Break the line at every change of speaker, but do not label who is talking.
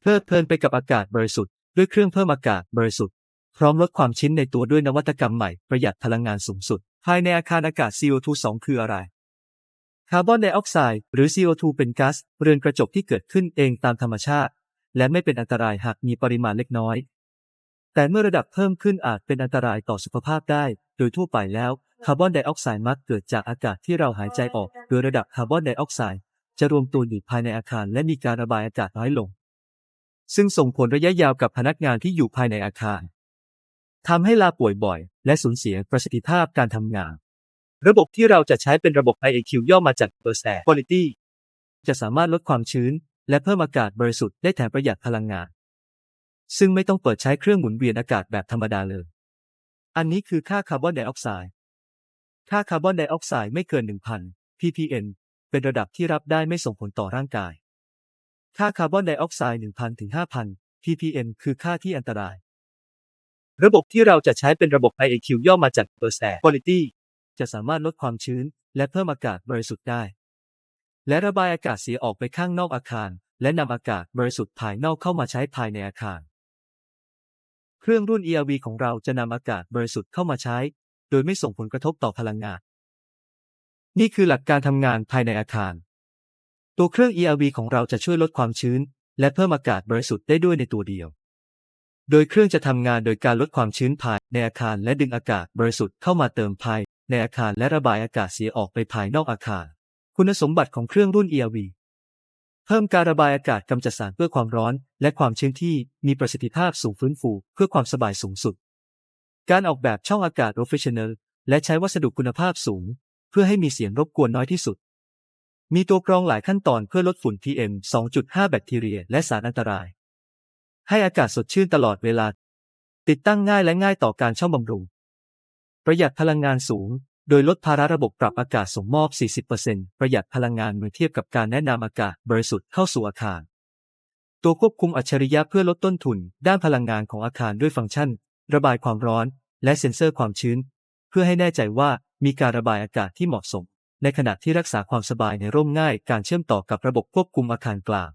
เพลิดเพลินไปกับอากาศบริสุทธิ์ด้วยเครื่องเพิ่มอากาศบริสุทธิ์พร้อมลดความชื้นในตัวด้วยนวัตกรรมใหม่ประหยัดพลังงานสูงสุด ภายในอาคารอากาศ CO2 2 คืออะไร คาร์บอนไดออกไซด์หรือ CO2 เป็นก๊าซเรือนกระจกที่เกิดขึ้นเองตามธรรมชาติ และไม่เป็นอันตรายหากมีปริมาณเล็กน้อย แต่เมื่อระดับเพิ่มขึ้นอาจเป็นอันตรายต่อสุขภาพได้ โดยทั่วไปแล้วคาร์บอนไดออกไซด์มักเกิดจากอากาศที่เราหายใจออก โดยระดับคาร์บอนไดออกไซด์จะรวมตัวอยู่ภายในอาคารและมีการระบายอากาศน้อยลง ซึ่งส่งผลระยะยาวกับพนักงานที่อยู่ภายในอาคารทำให้ลาป่วยบ่อย และสูญเสียประสิทธิภาพการทำงาน ระบบที่เราจะใช้เป็นระบบ IAQ ย่อมาจาก Burst Air Quality จะสามารถลดความชื้น และเพิ่มอากาศบริสุทธิ์ได้แถมประหยัดพลังงาน ซึ่งไม่ต้องเปิดใช้เครื่องหมุนเวียนอากาศแบบธรรมดาเลย อันนี้คือค่าคาร์บอนไดออกไซด์ค่าคาร์บอนไดออกไซด์ไม่เกิน 1,000 ppm เป็นระดับที่รับได้ไม่ส่งผลต่อร่างกาย ค่าคาร์บอนไดออกไซด์1,000ถึง5,000 ppm คือค่าที่อันตราย ระบบที่เราจะใช้เป็นระบบ IAQ ย่อมาจาก Burst Air Quality จะสามารถลดความชื้น และเพิ่มอากาศบริสุทธิ์ได้ และระบายอากาศเสียออกไปข้างนอกอาคาร และนำอากาศบริสุทธิ์ภายนอกเข้ามาใช้ภายในอาคาร เครื่องรุ่น ERV ของเราจะนำอากาศบริสุทธิ์เข้ามาใช้ โดยไม่ส่งผลกระทบต่อพลังงาน นี่คือหลักการทำงานภายในอาคาร ตัวเครื่อง ERV ของเราจะช่วยลดความชื้น และเพิ่มอากาศบริสุทธิ์ได้ด้วยในตัวเดียว โดยเครื่องจะทำงานโดยการลดความชื้นภายในอาคารและดึงอากาศบริสุทธิ์เข้ามาเติมภายในอาคารและระบายอากาศเสียออกไปภายนอกอาคาร คุณสมบัติของเครื่องรุ่น ERV เพิ่มการระบายอากาศกำจัดสารเพื่อความร้อน และความชื้นที่มีประสิทธิภาพสูงฟื้นฟู เพื่อความสบายสูงสุด การออกแบบช่องอากาศ r o f e s s i o n a l และใช้วัสดุคุณภาพสูง เพื่อให้มีเสียงรบกวนน้อยที่สุด มีตัวกรองหลายขั้นตอนเพื่อลดฝุ่น PM 2.5 แบคทีเรีย และสารอันตราย ให้อากาศสดชื่นตลอดเวลา ติดตั้งง่ายและง่ายต่อการช่อมบำรุง ประหยัดพลังงานสูง โดยลดภาระระบบปรับอากาศส่งมอบ 40%ประหยัดพลังงานเมื่อเทียบกับการแนะนำอากาศบริสุทธิ์เข้าสู่อาคาร ตัวควบคุมอัจฉริยะเพื่อลดต้นทุน ด้านพลังงานของอาคารด้วยฟังก์ชัน ระบายความร้อน และเซ็นเซอร์ความชื้น เพื่อให้แน่ใจว่ามีการระบายอากาศที่เหมาะสม ในขณะที่รักษาความสบายในร่มง่ายการเชื่อมต่อกับระบบควบคุมอาคารกลาง